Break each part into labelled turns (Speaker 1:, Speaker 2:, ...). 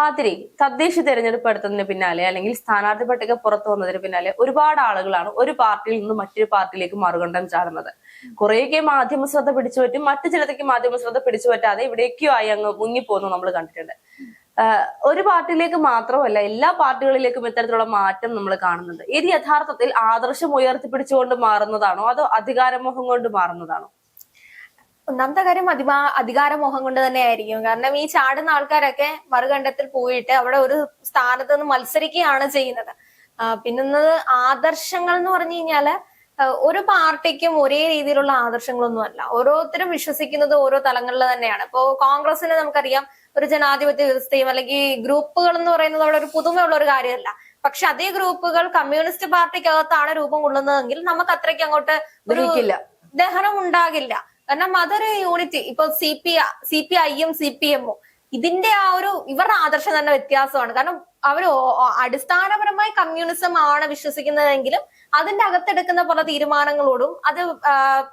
Speaker 1: ആതിരി തദ്ദേശ തെരഞ്ഞെടുപ്പ് എടുത്തതിന് പിന്നാലെ അല്ലെങ്കിൽ സ്ഥാനാർത്ഥി പട്ടിക പുറത്തു വന്നതിന് പിന്നാലെ ഒരുപാട് ആളുകളാണ് ഒരു പാർട്ടിയിൽ നിന്ന് മറ്റൊരു പാർട്ടിയിലേക്ക് മറുകണ്ഠം ചാടുന്നത്. കുറേയൊക്കെ മാധ്യമ ശ്രദ്ധ പിടിച്ചുപറ്റും മറ്റു ചിലതൊക്കെ മാധ്യമ ശ്രദ്ധ പിടിച്ചുപറ്റാതെ ഇവിടേക്കോ ആയി അങ്ങ് മുങ്ങിപ്പോകുന്നു നമ്മൾ കണ്ടിട്ടുണ്ട്. ഒരു പാർട്ടിയിലേക്ക് മാത്രമല്ല എല്ലാ പാർട്ടികളിലേക്കും ഇത്തരത്തിലുള്ള മാറ്റം നമ്മൾ കാണുന്നുണ്ട്. ഇത് യഥാർത്ഥത്തിൽ ആദർശം ഉയർത്തിപ്പിടിച്ചുകൊണ്ട് മാറുന്നതാണോ അതോ അധികാരമോഹം കൊണ്ട് മാറുന്നതാണോ?
Speaker 2: ഒന്നാമത്തെ കാര്യം അധികാ അധികാരമോഹം കൊണ്ട് തന്നെ ആയിരിക്കും. കാരണം ഈ ചാടുന്ന ആൾക്കാരൊക്കെ മറുകണ്ഠത്തിൽ പോയിട്ട് അവിടെ ഒരു സ്ഥാനത്ത് നിന്ന് മത്സരിക്കുകയാണ് ചെയ്യുന്നത്. പിന്നെ പിന്നൊന്നത് ആദർശങ്ങൾ എന്ന് പറഞ്ഞു കഴിഞ്ഞാൽ ഒരു പാർട്ടിക്കും ഒരേ രീതിയിലുള്ള ആദർശങ്ങളൊന്നും അല്ല. ഓരോരുത്തരും വിശ്വസിക്കുന്നത് ഓരോ തലങ്ങളിൽ തന്നെയാണ്. ഇപ്പോ കോൺഗ്രസിന് നമുക്കറിയാം ഒരു ജനാധിപത്യ വ്യവസ്ഥയും അല്ലെങ്കിൽ ഗ്രൂപ്പുകൾ എന്ന് പറയുന്നത് അവിടെ ഒരു പുതുമയുള്ള ഒരു കാര്യമല്ല. പക്ഷെ അതേ ഗ്രൂപ്പുകൾ കമ്മ്യൂണിസ്റ്റ് പാർട്ടിക്കകത്താണ് രൂപം കൊള്ളുന്നതെങ്കിൽ നമുക്ക് അത്രയ്ക്ക് അങ്ങോട്ട് ഒരു ദഹനം ഉണ്ടാകില്ല കാരണം അതൊരു യൂണിറ്റി ഇപ്പൊ സി പി സി പി ഐയും സി പി എമ്മും ഇതിന്റെ ആ ഒരു ഇവരുടെ ആദർശം തന്നെ വ്യത്യാസമാണ്. കാരണം അവർ അടിസ്ഥാനപരമായി കമ്മ്യൂണിസം ആണ് വിശ്വസിക്കുന്നതെങ്കിലും അതിന്റെ അകത്തെടുക്കുന്ന പല തീരുമാനങ്ങളോടും അത്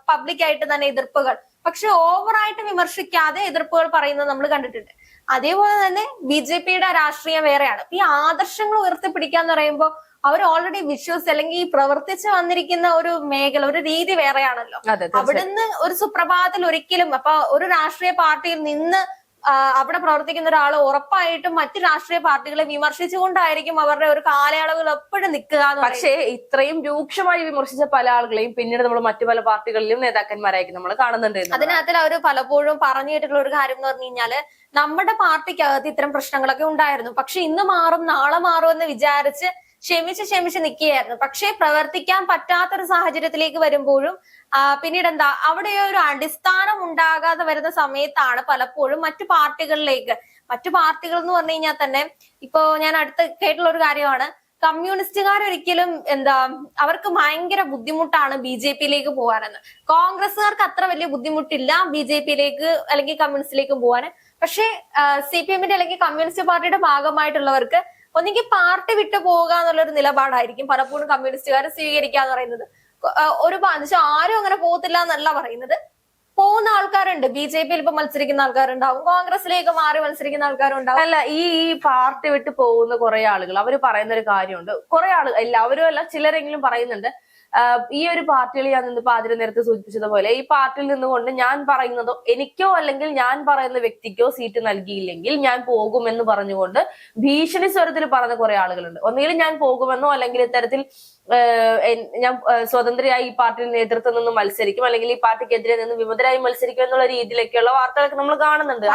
Speaker 2: പബ്ലിക്കായിട്ട് തന്നെ എതിർപ്പുകൾ പക്ഷെ ഓവറായിട്ട് വിമർശിക്കാതെ എതിർപ്പുകൾ പറയുന്നത് നമ്മൾ കണ്ടിട്ടുണ്ട്. അതേപോലെ തന്നെ ബി ജെ പിയുടെ രാഷ്ട്രീയം വേറെയാണ്. ഈ ആദർശങ്ങൾ ഉയർത്തിപ്പിടിക്കാന്ന് പറയുമ്പോൾ അവർ ഓൾറെഡി വിശ്വസ് അല്ലെങ്കിൽ പ്രവർത്തിച്ചു വന്നിരിക്കുന്ന ഒരു മേഖല ഒരു രീതി വേറെയാണല്ലോ. അവിടുന്ന് ഒരു സുപ്രഭാതത്തിൽ ഒരിക്കലും അപ്പൊ ഒരു രാഷ്ട്രീയ പാർട്ടിയിൽ നിന്ന് അവിടെ പ്രവർത്തിക്കുന്ന ഒരാൾ ഉറപ്പായിട്ടും മറ്റു രാഷ്ട്രീയ പാർട്ടികളെ വിമർശിച്ചുകൊണ്ടായിരിക്കും അവരുടെ ഒരു കാലയളവിൽ എപ്പോഴും നിൽക്കുക
Speaker 1: പക്ഷേ ഇത്രയും രൂക്ഷമായി വിമർശിച്ച പല ആളുകളെയും പിന്നീട് നമ്മൾ മറ്റു പല പാർട്ടികളിലും നേതാക്കന്മാരായിരിക്കും നമ്മൾ കാണുന്നുണ്ട് അതിനകത്ത്
Speaker 2: അതിനകത്തിൽ അവർ പലപ്പോഴും പറഞ്ഞു കേട്ടിട്ടുള്ള ഒരു കാര്യം എന്ന് പറഞ്ഞു കഴിഞ്ഞാൽ നമ്മുടെ പാർട്ടിക്കകത്ത് ഇത്തരം പ്രശ്നങ്ങളൊക്കെ ഉണ്ടായിരുന്നു. പക്ഷെ ഇന്ന് മാറും നാളെ മാറും എന്ന് വിചാരിച്ച് ക്ഷമിച്ച് ക്ഷമിച്ച് നിൽക്കുകയായിരുന്നു പക്ഷേ പ്രവർത്തിക്കാൻ പറ്റാത്തൊരു സാഹചര്യത്തിലേക്ക് വരുമ്പോഴും പിന്നീട് എന്താ അവിടെ ഒരു അടിസ്ഥാനം ഉണ്ടാകാതെ വരുന്ന സമയത്താണ് പലപ്പോഴും മറ്റു പാർട്ടികളിലേക്ക് മറ്റു പാർട്ടികൾ എന്ന് പറഞ്ഞു കഴിഞ്ഞാൽ തന്നെ ഇപ്പോ ഞാൻ അടുത്ത് കേട്ടുള്ള ഒരു കാര്യമാണ് കമ്മ്യൂണിസ്റ്റുകാർ ഒരിക്കലും എന്താ അവർക്ക് ഭയങ്കര ബുദ്ധിമുട്ടാണ് ബി ജെ പിയിലേക്ക് പോകാനെന്ന്. കോൺഗ്രസ്സുകാർക്ക് അത്ര വലിയ ബുദ്ധിമുട്ടില്ല ബി ജെ പിയിലേക്ക് അല്ലെങ്കിൽ കമ്മ്യൂണിസ്റ്റിലേക്ക് പോകാൻ പക്ഷേ സി പി എമ്മിന്റെ അല്ലെങ്കിൽ കമ്മ്യൂണിസ്റ്റ് പാർട്ടിയുടെ ഭാഗമായിട്ടുള്ളവർക്ക് ഒന്നെങ്കിൽ പാർട്ടി വിട്ടു പോവുക എന്നുള്ളൊരു നിലപാടായിരിക്കും പലപ്പോഴും കമ്മ്യൂണിസ്റ്റുകാർ സ്വീകരിക്കുക എന്ന് പറയുന്നത്. ഒരു പക്ഷെ ആരും അങ്ങനെ പോകത്തില്ല എന്നല്ല പറയുന്നത്. പോകുന്ന ആൾക്കാരുണ്ട്. ബി ജെ പിയിൽ ഇപ്പൊ മത്സരിക്കുന്ന ആൾക്കാരുണ്ടാവും. കോൺഗ്രസിലേക്ക് മാറി മത്സരിക്കുന്ന ആൾക്കാരുണ്ടാവും.
Speaker 1: അല്ല ഈ ഈ പാർട്ടി വിട്ട് പോകുന്ന കുറെ ആളുകൾ അവർ പറയുന്ന ഒരു കാര്യമുണ്ട്. കുറെ ആളുകൾ എല്ലാവരും അല്ല ചിലരെങ്കിലും പറയുന്നുണ്ട്. ഈ ഒരു പാർട്ടിയിൽ ഞാൻ നിന്ന് പാതിര നേരത്തെ സൂചിപ്പിച്ചതുപോലെ ഈ പാർട്ടിയിൽ നിന്നുകൊണ്ട് ഞാൻ പറയുന്നതോ എനിക്കോ അല്ലെങ്കിൽ ഞാൻ പറയുന്ന വ്യക്തിക്കോ സീറ്റ് നൽകിയില്ലെങ്കിൽ ഞാൻ പോകുമെന്ന് പറഞ്ഞുകൊണ്ട് ഭീഷണി സ്വരത്തിൽ പറഞ്ഞ കുറെ ആളുകളുണ്ട്. ഒന്നുകിൽ ഞാൻ പോകുമെന്നോ അല്ലെങ്കിൽ ഇത്തരത്തിൽ ഞാൻ സ്വതന്ത്രയായി ഈ പാർട്ടിയുടെ നേതൃത്വം നിന്ന് മത്സരിക്കും അല്ലെങ്കിൽ ഈ പാർട്ടിക്കെതിരെ നിന്ന് വിമതരായി മത്സരിക്കും എന്നുള്ള രീതിയിലൊക്കെയുള്ള വാർത്തകളൊക്കെ നമ്മൾ കാണുന്നുണ്ട്.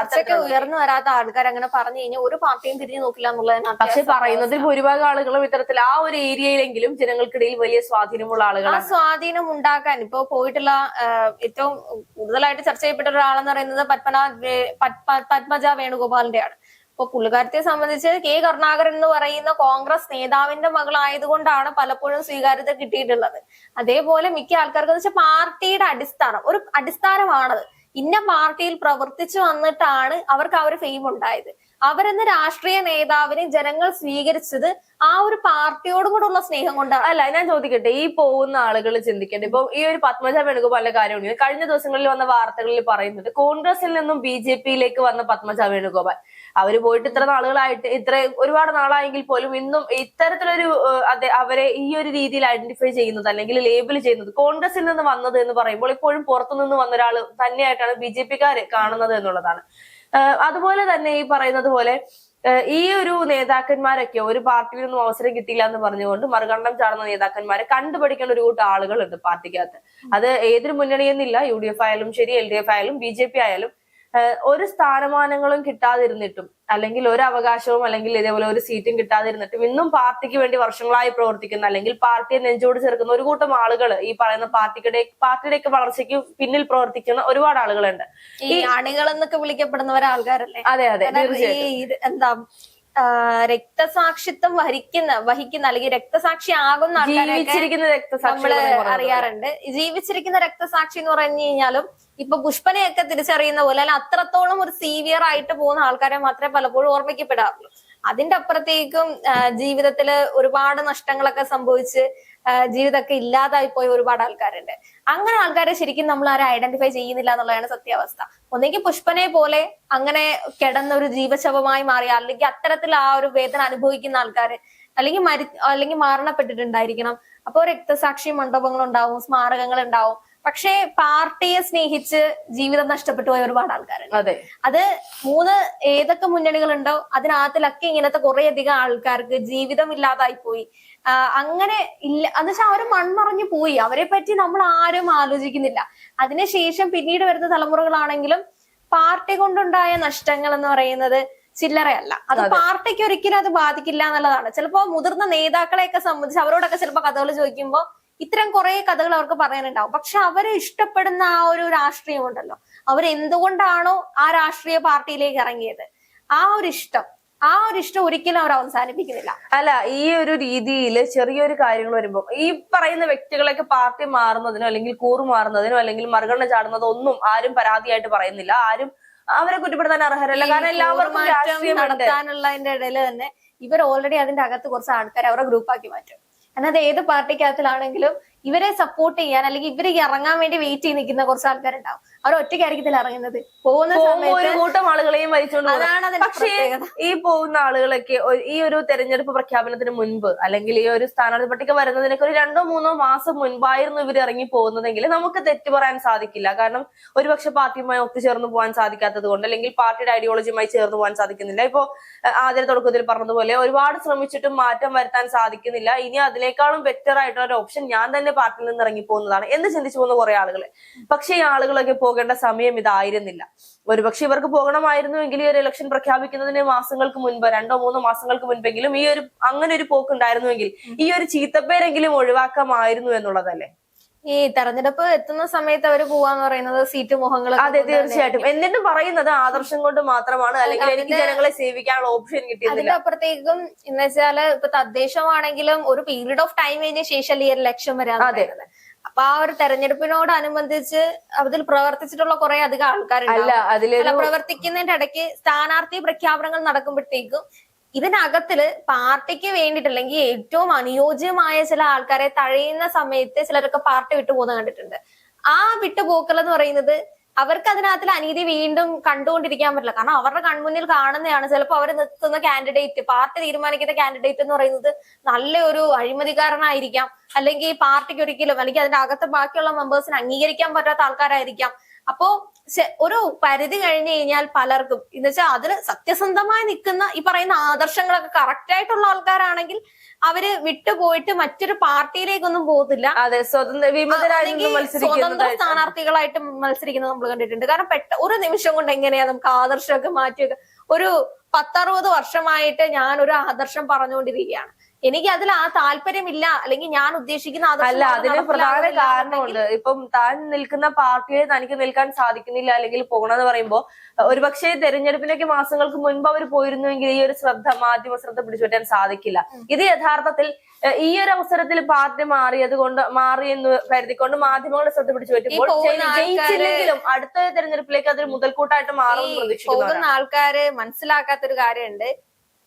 Speaker 2: ഉയർന്നു വരാത്ത ആൾക്കാർ അങ്ങനെ പറഞ്ഞു കഴിഞ്ഞാൽ ഒരു പാർട്ടിയും തിരിഞ്ഞു നോക്കില്ല എന്നുള്ളതാണ്
Speaker 1: പക്ഷെ പറയുന്നതിൽ ഭൂരിഭാഗം ആളുകളും ഇത്തരത്തിൽ ആ ഒരു ഏരിയയിലെങ്കിലും ജനങ്ങൾക്കിടയിൽ വലിയ സ്വാധീനമുള്ള
Speaker 2: ആളുകൾ
Speaker 1: ആ
Speaker 2: സ്വാധീനം ഉണ്ടാക്കാൻ ഇപ്പൊ പോയിട്ടുള്ള ഏറ്റവും കൂടുതലായിട്ട് ചർച്ച ചെയ്യപ്പെട്ട ഒരാളെന്ന് പറയുന്നത് പത്മനാഥ് പത്മജ വേണുഗോപാലിന്റെ ആണ് അപ്പൊ പുള്ളിക്കാരത്തെ സംബന്ധിച്ച് കെ കരുണാകരൻ എന്ന് പറയുന്ന കോൺഗ്രസ് നേതാവിന്റെ മകളായതുകൊണ്ടാണ് പലപ്പോഴും സ്വീകാര്യത കിട്ടിയിട്ടുള്ളത്. അതേപോലെ മിക്ക ആൾക്കാർക്ക് വെച്ചാൽ പാർട്ടിയുടെ അടിസ്ഥാനം ഒരു അടിസ്ഥാനമാണത്. ഇന്ന പാർട്ടിയിൽ പ്രവർത്തിച്ചു വന്നിട്ടാണ് അവർക്ക് ആ ഒരു ഫെയിം ഉണ്ടായത്. അവരെന്ന രാഷ്ട്രീയ നേതാവിനെ ജനങ്ങൾ സ്വീകരിച്ചത് ആ ഒരു പാർട്ടിയോടും കൂടെ ഉള്ള സ്നേഹം കൊണ്ടാണ്.
Speaker 1: അല്ല ഞാൻ ചോദിക്കട്ടെ ഈ പോകുന്ന ആളുകൾ ചിന്തിക്കട്ടെ ഇപ്പൊ ഈ ഒരു പത്മജ വേണുക പല കാര്യമുണ്ട് കഴിഞ്ഞ ദിവസങ്ങളിൽ വന്ന വാർത്തകളിൽ പറയുന്നുണ്ട് കോൺഗ്രസിൽ നിന്നും ബി ജെ പിയിലേക്ക് വന്ന പത്മജ വേണുഗോപാൽ. അവർ പോയിട്ട് ഇത്ര നാളുകളായിട്ട് ഇത്ര ഒരുപാട് നാളായെങ്കിൽ പോലും ഇന്നും ഇത്തരത്തിലൊരു അവരെ ഈ ഒരു രീതിയിൽ ഐഡന്റിഫൈ ചെയ്യുന്നത് അല്ലെങ്കിൽ ലേബിൾ ചെയ്യുന്നത് കോൺഗ്രസിൽ നിന്ന് വന്നത് എന്ന് പറയുമ്പോൾ ഇപ്പോഴും പുറത്തു നിന്ന് വന്ന ഒരാൾ തന്നെയായിട്ടാണ് ബി ജെ പിക്കാര് കാണുന്നത് എന്നുള്ളതാണ്. അതുപോലെ തന്നെ ഈ പറയുന്നത് പോലെ ഈ ഒരു നേതാക്കന്മാരൊക്കെ ഒരു പാർട്ടിയിൽ നിന്നും അവസരം കിട്ടിയില്ല എന്ന് പറഞ്ഞുകൊണ്ട് മറുകണ്ഠം ചാടുന്ന നേതാക്കന്മാരെ കണ്ടുപഠിക്കേണ്ട ഒരു കൂട്ടം ആളുകളുണ്ട് പാർട്ടിക്കകത്ത്. അത് ഏതൊരു മുന്നണിയെന്നില്ല യു ഡി എഫ് ആയാലും ശരി എൽ ഡി എഫ് ആയാലും ബി ജെ പി ആയാലും ഒരു സ്ഥാനമാനങ്ങളും കിട്ടാതിരുന്നിട്ടും അല്ലെങ്കിൽ ഒരു അവകാശവും അല്ലെങ്കിൽ ഇതേപോലെ ഒരു സീറ്റും കിട്ടാതിരുന്നിട്ടും ഇന്നും പാർട്ടിക്ക് വേണ്ടി വർഷങ്ങളായി പ്രവർത്തിക്കുന്ന അല്ലെങ്കിൽ പാർട്ടിയെ നെഞ്ചോട് ചേർക്കുന്ന ഒരു കൂട്ടം ആളുകൾ ഈ പറയുന്ന പാർട്ടിയുടെ പാർട്ടിയുടെയൊക്കെ വളർച്ചയ്ക്ക് പിന്നിൽ പ്രവർത്തിക്കുന്ന ഒരുപാട് ആളുകളുണ്ട്.
Speaker 2: ഈ അണികൾ എന്നൊക്കെ വിളിക്കപ്പെടുന്ന ഒരാൾക്കാരല്ലേ
Speaker 1: അതെ അതെ
Speaker 2: എന്താ രക്തസാക്ഷിത്വം വഹിക്കുന്ന വഹിക്കുന്ന അല്ലെങ്കിൽ രക്തസാക്ഷി ആകുന്ന
Speaker 1: ജീവിച്ചിരിക്കുന്ന
Speaker 2: നമ്മൾ
Speaker 1: രക്തസാക്ഷികൾ
Speaker 2: അറിയാറുണ്ട്. ജീവിച്ചിരിക്കുന്ന രക്തസാക്ഷി എന്ന് പറഞ്ഞു കഴിഞ്ഞാലും ഇപ്പൊ പുഷ്പനെയൊക്കെ തിരിച്ചറിയുന്ന പോലെ അല്ല അത്രത്തോളം ഒരു സീവിയർ ആയിട്ട് പോകുന്ന ആൾക്കാരെ മാത്രമേ പലപ്പോഴും ഓർമ്മിക്കപ്പെടാറുള്ളൂ. അതിന്റെ അപ്പുറത്തേക്കും ജീവിതത്തിൽ ഒരുപാട് നഷ്ടങ്ങളൊക്കെ സംഭവിച്ച് ജീവിതമൊക്കെ ഇല്ലാതായി പോയ ഒരുപാട് ആൾക്കാരുണ്ട്. അങ്ങനെ ആൾക്കാരെ ശരിക്കും നമ്മൾ ആരും ഐഡന്റിഫൈ ചെയ്യുന്നില്ല എന്നുള്ളതാണ് സത്യാവസ്ഥ. ഒന്നെങ്കിൽ പുഷ്പനെ പോലെ അങ്ങനെ കിടന്ന ഒരു ജീവശവമായി മാറിയ അല്ലെങ്കിൽ അത്തരത്തിൽ ആ ഒരു വേദന അനുഭവിക്കുന്ന ആൾക്കാർ അല്ലെങ്കിൽ മരി അല്ലെങ്കിൽ മരണപ്പെട്ടിട്ടുണ്ടായിരിക്കണം. അപ്പോൾ രക്തസാക്ഷി മണ്ഡപങ്ങൾ ഉണ്ടാവും സ്മാരകങ്ങൾ ഉണ്ടാവും പക്ഷേ പാർട്ടിയെ സ്നേഹിച്ച് ജീവിതം നഷ്ടപ്പെട്ടു പോയ ഒരുപാട് ആൾക്കാരുണ്ട്.
Speaker 1: അതെ.
Speaker 2: അത് മൂന്ന് ഏതൊക്കെ മുന്നണികളുണ്ടോ അതിനകത്തിലൊക്കെ ഇങ്ങനത്തെ കുറെ അധികം ആൾക്കാർക്ക് ജീവിതം ഇല്ലാതായി പോയി അങ്ങനെ ഇല്ല എന്ന് വെച്ചാൽ അവർ മൺമറഞ്ഞു പോയി. അവരെ പറ്റി നമ്മൾ ആരും ആലോചിക്കുന്നില്ല. അതിനുശേഷം പിന്നീട് വരുന്ന തലമുറകളാണെങ്കിലും പാർട്ടി കൊണ്ടുണ്ടായ നഷ്ടങ്ങൾ എന്ന് പറയുന്നത് ചില്ലറയല്ല. അത് പാർട്ടിക്ക് ഒരിക്കലും അത് ബാധിക്കില്ല എന്നുള്ളതാണ്. ചിലപ്പോ മുതിർന്ന നേതാക്കളെയൊക്കെ സംബന്ധിച്ച് അവരോടൊക്കെ ചിലപ്പോ കഥകൾ ചോദിക്കുമ്പോൾ ഇത്തരം കുറെ കഥകൾ അവർക്ക് പറയാനുണ്ടാവും. പക്ഷെ അവരെ ഇഷ്ടപ്പെടുന്ന ആ ഒരു രാഷ്ട്രീയം ഉണ്ടല്ലോ. അവർ എന്തുകൊണ്ടാണോ ആ രാഷ്ട്രീയ പാർട്ടിയിലേക്ക് ഇറങ്ങിയത്? ആ ഒരു ഇഷ്ടം. ആ ഒരു ഇഷ്ടം ഒരിക്കലും അവർ അവസാനിപ്പിക്കുന്നില്ല.
Speaker 1: അല്ല ഈ ഒരു രീതിയിൽ ചെറിയൊരു കാര്യങ്ങൾ വരുമ്പോൾ ഈ പറയുന്ന വ്യക്തികളൊക്കെ പാർട്ടി മാറുന്നതിനോ അല്ലെങ്കിൽ കൂറ് മാറുന്നതിനോ അല്ലെങ്കിൽ മറുകണ്ണ ചാടുന്നതോ ഒന്നും ആരും പരാതിയായിട്ട് പറയുന്നില്ല. ആരും അവരെ കുറ്റപ്പെടുത്താൻ അർഹരല്ല. കാരണം എല്ലാവർക്കും
Speaker 2: നടത്താനുള്ളതിന്റെ ഇടയിൽ തന്നെ ഇവർ ഓൾറെഡി അതിന്റെ അകത്ത് കുറച്ച് ആൾക്കാരെ അവരെ ഗ്രൂപ്പാക്കി മാറ്റും. എന്നാൽ അത് ഏത് പാർട്ടിക്കകത്തിലാണെങ്കിലും ഇവരെ സപ്പോർട്ട് ചെയ്യാൻ അല്ലെങ്കിൽ ഇവരെ ഇറങ്ങാൻ വേണ്ടി വെയിറ്റ് ചെയ്ത് നിൽക്കുന്ന കുറച്ച് ആൾക്കാരുണ്ടാവും. അവർ ഒറ്റയ്ക്കായിരിക്കത്തില്ല ഇറങ്ങുന്നത്. പോകുന്ന
Speaker 1: ഒരു കൂട്ടം ആളുകളെയും വലിച്ചുകൊണ്ട്
Speaker 2: അതാണ്
Speaker 1: പക്ഷേ ഈ പോകുന്ന ആളുകളൊക്കെ ഈ ഒരു തെരഞ്ഞെടുപ്പ് പ്രഖ്യാപനത്തിന് മുൻപ് അല്ലെങ്കിൽ ഈ ഒരു സ്ഥാനാർത്ഥി പട്ടിക വരുന്നതിനൊക്കെ ഒരു രണ്ടോ മൂന്നോ മാസം മുൻപായിരുന്നു ഇവർ ഇറങ്ങി പോകുന്നതെങ്കിൽ നമുക്ക് തെറ്റ് പറയാൻ സാധിക്കില്ല. കാരണം ഒരുപക്ഷെ പാർട്ടിയുമായി ഒത്തുചേർന്ന് പോകാൻ സാധിക്കാത്തത് കൊണ്ട് അല്ലെങ്കിൽ പാർട്ടിയുടെ ഐഡിയോളജിയുമായി ചേർന്ന് പോകാൻ സാധിക്കുന്നില്ല. ഇപ്പോ ആദ്യ തുടക്കത്തിൽ പറഞ്ഞതുപോലെ ഒരുപാട് ശ്രമിച്ചിട്ടും മാറ്റം വരുത്താൻ സാധിക്കുന്നില്ല. ഇനി അതിനേക്കാളും ബെറ്റർ ആയിട്ടുള്ള ഒരു ഓപ്ഷൻ ഞാൻ തന്നെ പാർട്ടിയിൽ നിന്ന് ഇറങ്ങി പോകുന്നതാണ് എന്ന് ചിന്തിച്ചു പോകുന്ന കുറെ ആളുകൾ പക്ഷേ ഈ ആളുകളൊക്കെ പോകേണ്ട സമയം ഇതായിരുന്നില്ല. ഒരുപക്ഷെ ഇവർക്ക് പോകണമായിരുന്നുവെങ്കിൽ ഈ ഒരു ഇലക്ഷൻ പ്രഖ്യാപിക്കുന്നതിന് മാസങ്ങൾക്ക് മുൻപ് രണ്ടോ മൂന്നോ മാസങ്ങൾക്ക് മുൻപെങ്കിലും ഈ ഒരു അങ്ങനെ ഒരു പോക്ക് ഉണ്ടായിരുന്നുവെങ്കിൽ ഈ ഒരു ചീത്തപ്പേരെങ്കിലും ഒഴിവാക്കാമായിരുന്നു എന്നുള്ളതല്ലേ?
Speaker 2: ഈ തെരഞ്ഞെടുപ്പ് എത്തുന്ന സമയത്ത് അവർ പോവാന്ന് പറയുന്നത് സീറ്റ് മുഖങ്ങൾ
Speaker 1: അതെ തീർച്ചയായിട്ടും. എന്നിട്ടും പറയുന്നത് ആദർശം കൊണ്ട് മാത്രമാണ്. അല്ലെങ്കിൽ എനിക്ക് ജനങ്ങളെ സേവിക്കാനുള്ള ഓപ്ഷൻ കിട്ടിയത്
Speaker 2: അതിന്റെ അപ്പുറത്തേക്കും എന്ന് വെച്ചാൽ ഇപ്പൊ തദ്ദേശമാണെങ്കിലും ഒരു പീരീഡ് ഓഫ് ടൈം കഴിഞ്ഞ ശേഷം ഈ ഒരു ലക്ഷ്യം വരാൻ
Speaker 1: അതെ.
Speaker 2: അപ്പൊ ആ ഒരു തെരഞ്ഞെടുപ്പിനോടനുബന്ധിച്ച് അതിൽ പ്രവർത്തിച്ചിട്ടുള്ള കുറെ അധികം ആൾക്കാരുണ്ട്
Speaker 1: അല്ല
Speaker 2: പ്രവർത്തിക്കുന്നതിന്റെ ഇടയ്ക്ക് സ്ഥാനാർത്ഥി പ്രഖ്യാപനങ്ങൾ നടക്കുമ്പോഴത്തേക്കും ഇതിനകത്തിൽ പാർട്ടിക്ക് വേണ്ടിട്ട് അല്ലെങ്കിൽ ഏറ്റവും അനുയോജ്യമായ ചില ആൾക്കാരെ തഴയുന്ന സമയത്ത് ചിലരൊക്കെ പാർട്ടി വിട്ടുപോകുന്ന കണ്ടിട്ടുണ്ട്. ആ വിട്ടുപോക്കൽ എന്ന് പറയുന്നത് അവർക്ക് അതിനകത്തിൽ അനീതി വീണ്ടും കണ്ടുകൊണ്ടിരിക്കാൻ പറ്റില്ല. കാരണം അവരുടെ കൺമുന്നിൽ കാണുന്നതാണ്. ചിലപ്പോൾ അവർ നിർത്തുന്ന കാൻഡിഡേറ്റ് പാർട്ടി തീരുമാനിക്കുന്ന കാൻഡിഡേറ്റ് എന്ന് പറയുന്നത് നല്ലൊരു അഴിമതിക്കാരനായിരിക്കാം. അല്ലെങ്കിൽ പാർട്ടിക്ക് ഒരിക്കലും അല്ലെങ്കിൽ അതിന്റെ അകത്ത് ബാക്കിയുള്ള മെമ്പേഴ്സിന് അംഗീകരിക്കാൻ പറ്റാത്ത ആൾക്കാരായിരിക്കാം. അപ്പോ ഒരു പരിധി കഴിഞ്ഞു കഴിഞ്ഞാൽ പലർക്കും എന്ന് വെച്ചാൽ അതിൽ സത്യസന്ധമായി നിൽക്കുന്ന ഈ പറയുന്ന ആദർശങ്ങളൊക്കെ കറക്റ്റ് ആയിട്ടുള്ള ആൾക്കാരാണെങ്കിൽ അവർ വിട്ടുപോയിട്ട് മറ്റൊരു പാർട്ടിയിലേക്കൊന്നും പോകത്തില്ല.
Speaker 1: അതെ സ്വതന്ത്ര
Speaker 2: സ്വതന്ത്ര സ്ഥാനാർത്ഥികളായിട്ട് മത്സരിക്കുന്നത് നമ്മൾ കണ്ടിട്ടുണ്ട്. കാരണം പെട്ട ഒരു നിമിഷം കൊണ്ട് എങ്ങനെയാ നമുക്ക് ആദർശമൊക്കെ മാറ്റിയൊക്കെ ഒരു പത്തറുപത് വർഷമായിട്ട് ഞാൻ ഒരു ആദർശം പറഞ്ഞുകൊണ്ടിരിക്കുകയാണ്. എനിക്ക് അതിൽ ആ താല്പര്യമില്ല. അല്ലെങ്കിൽ ഞാൻ ഉദ്ദേശിക്കുന്ന
Speaker 1: അല്ല അതിന് പ്രധാന കാരണമുണ്ട്. ഇപ്പം താൻ നിൽക്കുന്ന പാർട്ടിയിൽ തനിക്ക് നിൽക്കാൻ സാധിക്കുന്നില്ല അല്ലെങ്കിൽ പോകണമെന്ന് പറയുമ്പോ ഒരുപക്ഷെ തെരഞ്ഞെടുപ്പിനൊക്കെ മാസങ്ങൾക്ക് മുൻപ് അവർ പോയിരുന്നുവെങ്കിൽ ഈ ഒരു ശ്രദ്ധ മാധ്യമ ശ്രദ്ധ പിടിച്ചു പിടിച്ചുപറ്റാൻ സാധിക്കില്ല. ഇത് യഥാർത്ഥത്തിൽ ഈ ഒരു അവസരത്തിൽ പാർട്ടി മാറിയത് കൊണ്ട് മാറി എന്ന് കരുതിക്കൊണ്ട് മാധ്യമങ്ങളുടെ ശ്രദ്ധ പിടിച്ചു പറ്റുമ്പോൾ ജയിച്ചില്ലെങ്കിലും അടുത്ത തെരഞ്ഞെടുപ്പിലേക്ക് അതൊരു മുതൽക്കൂട്ടായിട്ട് മാറും
Speaker 2: പോകുന്ന ആൾക്കാര് മനസ്സിലാക്കാത്തൊരു കാര്യമുണ്ട്.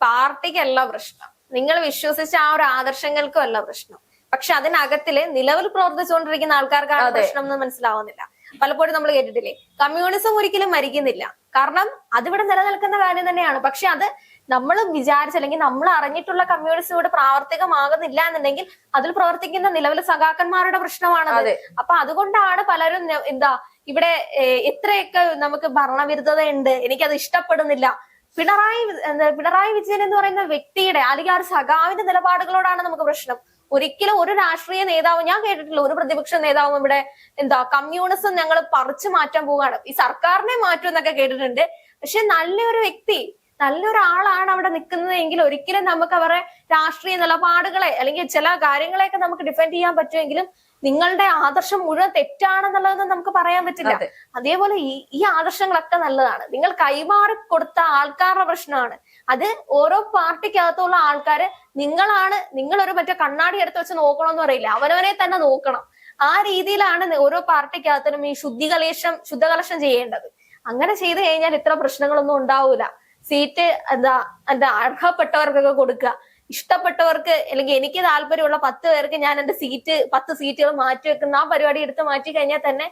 Speaker 2: പാർട്ടിക്കല്ല പ്രശ്നം. നിങ്ങൾ വിശ്വസിച്ച ആ ഒരു ആദർശങ്ങൾക്കും അല്ല പ്രശ്നം. പക്ഷെ അതിനകത്തിൽ നിലവിൽ പ്രവർത്തിച്ചുകൊണ്ടിരിക്കുന്ന ആൾക്കാർക്കാണ്. പ്രശ്നം എന്ന് മനസ്സിലാവുന്നില്ല. പലപ്പോഴും നമ്മൾ കേട്ടിട്ടില്ലേ കമ്മ്യൂണിസം ഒരിക്കലും മരിക്കുന്നില്ല. കാരണം അതിവിടെ നിലനിൽക്കുന്ന കാര്യം തന്നെയാണ്. പക്ഷെ അത് നമ്മൾ വിചാരിച്ച അല്ലെങ്കിൽ നമ്മൾ അറിഞ്ഞിട്ടുള്ള കമ്മ്യൂണിസം ഇവിടെ പ്രാവർത്തികമാകുന്നില്ല എന്നുണ്ടെങ്കിൽ അതിൽ പ്രവർത്തിക്കുന്ന നിലവിലെ സഖാക്കന്മാരുടെ പ്രശ്നമാണത്. അപ്പൊ അതുകൊണ്ടാണ് പലരും എന്താ ഇവിടെ എത്രയൊക്കെ നമുക്ക് ഭരണവിരുദ്ധത ഉണ്ട് എനിക്കത് ഇഷ്ടപ്പെടുന്നില്ല. പിണറായി പിണറായി വിജയൻ എന്ന് പറയുന്ന വ്യക്തിയുടെ അല്ലെങ്കിൽ ആ ഒരു സഖാവിന്റെ നിലപാടുകളോടാണ് നമുക്ക് പ്രശ്നം. ഒരിക്കലും ഒരു രാഷ്ട്രീയ നേതാവ് ഞാൻ കേട്ടിട്ടില്ല ഒരു പ്രതിപക്ഷ നേതാവും ഇവിടെ എന്താ കമ്മ്യൂണിസം ഞങ്ങൾ പറിച്ചു മാറ്റാൻ പോവുകയാണ്. ഈ സർക്കാരിനെ മാറ്റും എന്നൊക്കെ കേട്ടിട്ടുണ്ട്. പക്ഷെ നല്ലൊരു വ്യക്തി നല്ലൊരാളാണ് അവിടെ നിൽക്കുന്നത് എങ്കിൽ ഒരിക്കലും നമുക്ക് അവരുടെ രാഷ്ട്രീയ നിലപാടുകളെ അല്ലെങ്കിൽ ചില കാര്യങ്ങളെയൊക്കെ നമുക്ക് ഡിഫെൻഡ് ചെയ്യാൻ പറ്റുമെങ്കിലും നിങ്ങളുടെ ആദർശം മുഴുവൻ തെറ്റാണെന്നുള്ളത് നമുക്ക് പറയാൻ പറ്റില്ല. അതേപോലെ ഈ ഈ ആദർശങ്ങളൊക്കെ നല്ലതാണ്. നിങ്ങൾ കൈമാറി കൊടുത്ത ആൾക്കാരുടെ പ്രശ്നമാണ്. അത് ഓരോ പാർട്ടിക്കകത്തുള്ള ആൾക്കാര് നിങ്ങളാണ് നിങ്ങൾ ഒരു മറ്റേ കണ്ണാടി എടുത്ത് വെച്ച് നോക്കണമെന്ന് പറയില്ല അവനവനെ തന്നെ നോക്കണം. ആ രീതിയിലാണ് ഓരോ പാർട്ടിക്കകത്തിനും ഈ ശുദ്ധികലേശം ശുദ്ധകലശം ചെയ്യേണ്ടത്. അങ്ങനെ ചെയ്തു കഴിഞ്ഞാൽ ഇത്ര പ്രശ്നങ്ങളൊന്നും ഉണ്ടാവൂല. സീറ്റ് എന്താ എന്താ അർഹപ്പെട്ടവർക്കൊക്കെ കൊടുക്കുക. ഇഷ്ടപ്പെട്ടവർക്ക് അല്ലെങ്കിൽ എനിക്ക് താല്പര്യമുള്ള പത്ത് പേർക്ക് ഞാൻ എന്റെ സീറ്റ് പത്ത് സീറ്റുകൾ മാറ്റി വെക്കുന്ന ആ പരിപാടി എടുത്ത് മാറ്റി കഴിഞ്ഞാൽ തന്നെ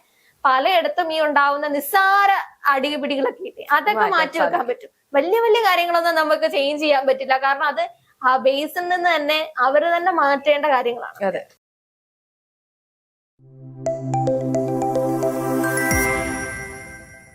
Speaker 2: പലയിടത്തും ഈ ഉണ്ടാവുന്ന നിസ്സാര അടിപിടികളൊക്കെ കിട്ടി. അതൊക്കെ മാറ്റി വെക്കാൻ പറ്റും. വലിയ വലിയ കാര്യങ്ങളൊന്നും നമുക്ക് ചേഞ്ച് ചെയ്യാൻ പറ്റില്ല. കാരണം അത് ആ ബേസിൽ നിന്ന് തന്നെ അവർ തന്നെ മാറ്റേണ്ട കാര്യങ്ങളാണ്.